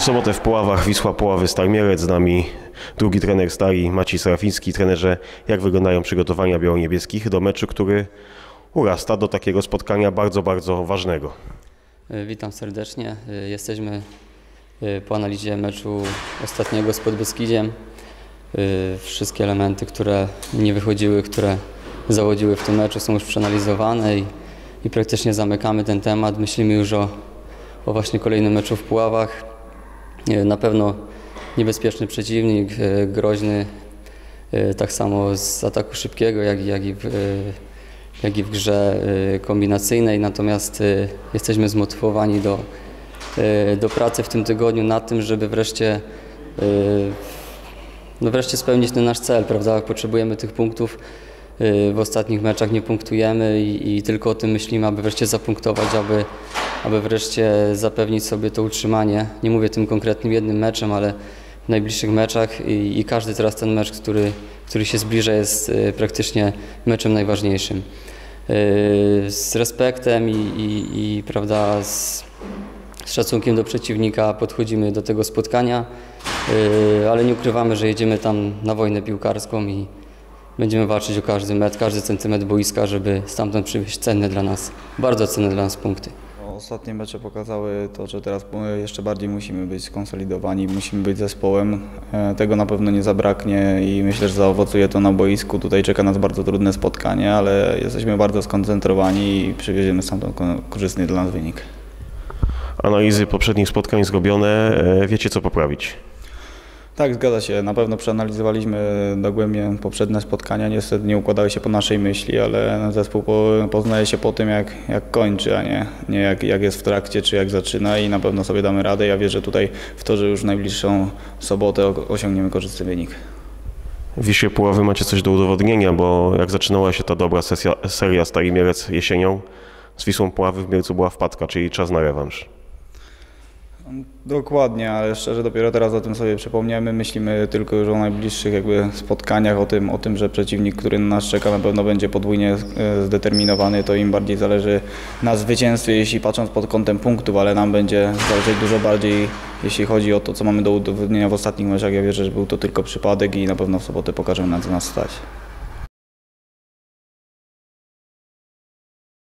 W sobotę w Puławach Wisła Puławy Starmierec z nami drugi trener Stali Maciej Serafiński. Trenerze, jak wyglądają przygotowania biało-niebieskich do meczu, który urasta do takiego spotkania bardzo, bardzo ważnego? E, Witam serdecznie. E, Jesteśmy e, po analizie meczu ostatniego z Podbeskidziem. Wszystkie elementy, które nie wychodziły, które zawodziły w tym meczu są już przeanalizowane i, i praktycznie zamykamy ten temat. Myślimy już o, o właśnie kolejnym meczu w Puławach. E, Na pewno niebezpieczny przeciwnik, e, groźny e, tak samo z ataku szybkiego, jak, jak, i w, jak i w grze kombinacyjnej. Natomiast jesteśmy zmotywowani do, do pracy w tym tygodniu nad tym, żeby wreszcie, no wreszcie spełnić ten nasz cel. Prawda? Potrzebujemy tych punktów. W ostatnich meczach nie punktujemy i, i tylko o tym myślimy, aby wreszcie zapunktować, aby, aby wreszcie zapewnić sobie to utrzymanie. Nie mówię tym konkretnym jednym meczem, ale w najbliższych meczach i, i każdy teraz ten mecz, który, który się zbliża jest e, praktycznie meczem najważniejszym. E, Z respektem i, i, i prawda, z, z szacunkiem do przeciwnika podchodzimy do tego spotkania, e, ale nie ukrywamy, że jedziemy tam na wojnę piłkarską i będziemy walczyć o każdy metr, każdy centymetr boiska, żeby stamtąd przywieźć cenne dla nas, bardzo cenne dla nas punkty. Ostatnie mecze pokazały to, że teraz e, jeszcze bardziej musimy być skonsolidowani, musimy być zespołem. E, Tego na pewno nie zabraknie i myślę, że zaowocuje to na boisku. Tutaj czeka nas bardzo trudne spotkanie, ale jesteśmy bardzo skoncentrowani i przywieziemy stamtąd ko- korzystny dla nas wynik. Analizy poprzednich spotkań zrobione, e, wiecie co poprawić? Tak, zgadza się. Na pewno przeanalizowaliśmy dogłębnie poprzednie spotkania. Niestety nie układały się po naszej myśli, ale zespół po, poznaje się po tym, jak, jak kończy, a nie, nie jak, jak jest w trakcie, czy jak zaczyna i na pewno sobie damy radę. Ja wierzę tutaj w to, że już w najbliższą sobotę osiągniemy korzystny wynik. W Wiśle Puławy macie coś do udowodnienia, bo jak zaczynała się ta dobra sesja, seria Stali Mielec jesienią, z Wisłą Puławy w Mielcu była wpadka, czyli czas na rewanż. Dokładnie, ale szczerze dopiero teraz o tym sobie przypomniemy. Myślimy tylko już o najbliższych jakby spotkaniach, o tym, o tym, że przeciwnik, który na nas czeka na pewno będzie podwójnie e, zdeterminowany, to im bardziej zależy na zwycięstwie, jeśli patrząc pod kątem punktów, ale nam będzie zależeć dużo bardziej, jeśli chodzi o to, co mamy do udowodnienia w ostatnich meczach. Ja wierzę, że był to tylko przypadek i na pewno w sobotę pokażemy na co nas stać.